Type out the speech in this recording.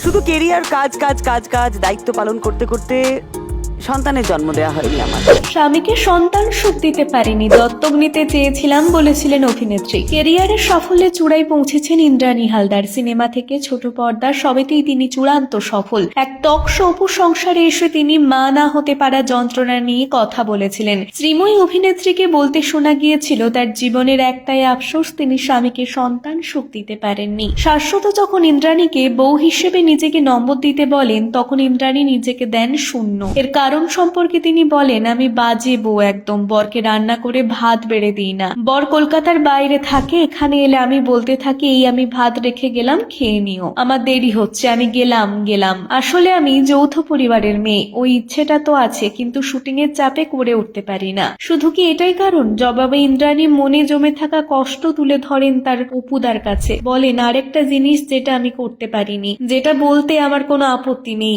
শুধু কেরিয়ার কাজ কাজ কাজ কাজ দায়িত্ব পালন করতে করতে সন্তানের জন্ম দেওয়া হয়নি আমার। স্বামীকে সন্তান সুখ দিতে পারেনি, দত্তক নিতে চেয়েছিলাম বলেছিলেন অভিনেত্রী। কেরিয়ারের সাফল্যে চূড়ায় পৌঁছেছেন ইন্দ্রাণী হালদার। সিনেমা থেকে ছোট পর্দা সবেতেই তিনি চূড়ান্ত সফল। এক টক অপু সংসারে এসে তিনি মা না হতে পারা যন্ত্রণা নিয়ে কথা বলেছিলেন। শ্রীময়ী অভিনেত্রীকে বলতে শোনা গিয়েছিল, তার জীবনের একটাই আফসোস, তিনি স্বামীকে সন্তান সুখ দিতে পারেননি। শাশ্বত যখন ইন্দ্রাণীকে বউ হিসেবে নিজেকে নম্বর দিতে বলেন, তখন ইন্দ্রাণী নিজেকে দেন শূন্য। এর কারণ সম্পর্কে তিনি বলেন, আমি বাজে বউ একদম, বরকে রান্না করে ভাত বেড়ে দিই না। বর কলকাতার বাইরে থাকে, এখানে এলে আমি বলতে থাকি, এই আমি ভাত রেখে গেলাম, খেয়ে নিও। আমার দেরি হচ্ছে, আমি গেলাম গেলাম। আসলে আমি যৌথ পরিবারের মেয়ে, ওই ইচ্ছেটা তো আছে, কিন্তু শুটিং এর চাপে করে উঠতে পারি না। শুধু কি এটাই কারণ? জবাবে ইন্দ্রাণী মনে জমে থাকা কষ্ট তুলে ধরেন তার অপুদার কাছে। বলেন, আরেকটা জিনিস যেটা আমি করতে পারিনি, যেটা বলতে আমার কোনো আপত্তি নেই।